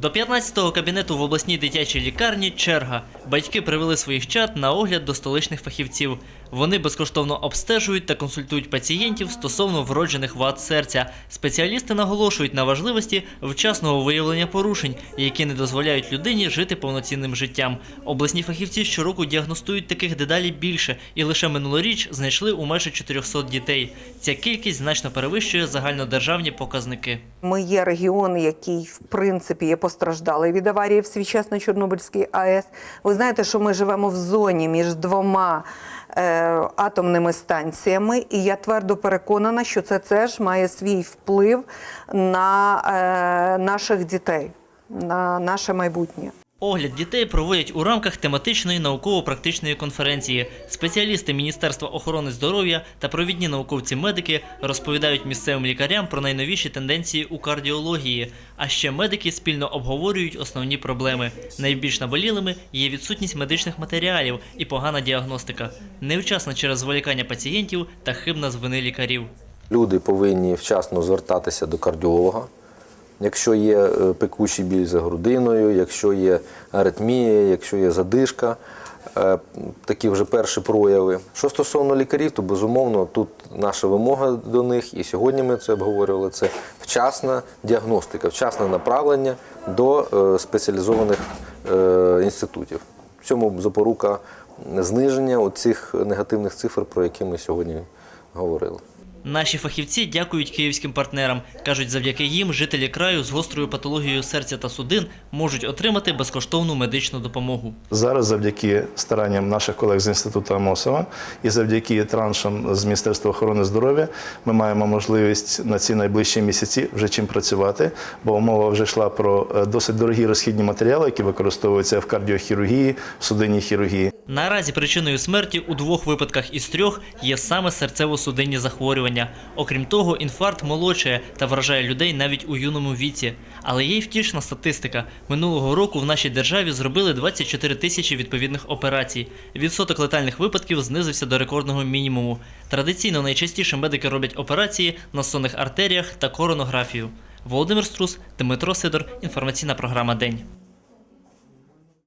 До 15-го кабінету в обласній дитячій лікарні черга. Батьки привели своїх чад на огляд до столичних фахівців. Вони безкоштовно обстежують та консультують пацієнтів стосовно вроджених вад серця. Спеціалісти наголошують на важливості вчасного виявлення порушень, які не дозволяють людині жити повноцінним життям. Обласні фахівці щороку діагностують таких дедалі більше, і лише минулоріч знайшли у майже 400 дітей. Ця кількість значно перевищує загальнодержавні показники. Ми є регіон, який в принципі є постраждалий від аварії в свій час на Чорнобильській АЕС. Ви знаєте, що ми живемо в зоні між двома атомними станціями, і я твердо переконана, що це теж має свій вплив на е, наших дітей, на наше майбутнє. Огляд дітей проводять у рамках тематичної науково-практичної конференції. Спеціалісти Міністерства охорони здоров'я та провідні науковці-медики розповідають місцевим лікарям про найновіші тенденції у кардіології. А ще медики спільно обговорюють основні проблеми. Найбільш наболілими є відсутність медичних матеріалів і погана діагностика, невчасна через зволікання пацієнтів та хибна з вини лікарів. Люди повинні вчасно звертатися до кардіолога. Якщо є е, пекучий біль за грудиною, якщо є аритмія, якщо є задишка, е, такі вже перші прояви. Що стосовно лікарів, то безумовно тут наша вимога до них, і сьогодні ми це обговорювали. Це вчасна діагностика, вчасне направлення до е, спеціалізованих інститутів. В цьому запорука зниження цих негативних цифр, про які ми сьогодні говорили. Наші фахівці дякують київським партнерам. кажуть, завдяки їм жителі краю з гострою патологією серця та судин можуть отримати безкоштовну медичну допомогу. Зараз, завдяки старанням наших колег з інституту Амосова і завдяки траншам з Міністерства охорони здоров'я, ми маємо можливість на ці найближчі місяці вже чим працювати, бо мова вже йшла про е, досить дорогі розхідні матеріали, які використовуються в кардіохірургії, в судинній хірургії. Наразі причиною смерті у двох випадках із трьох є саме серцево-судинні захворювання. Окрім того, інфаркт молодшає та вражає людей навіть у юному віці. Але є й втішна статистика. Минулого року в нашій державі зробили 24 тисячі відповідних операцій. Відсоток летальних випадків знизився до рекордного мінімуму. Традиційно найчастіше медики роблять операції на сонних артеріях та коронографію. Володимир Струс, Дмитро Сидор, інформаційна програма День.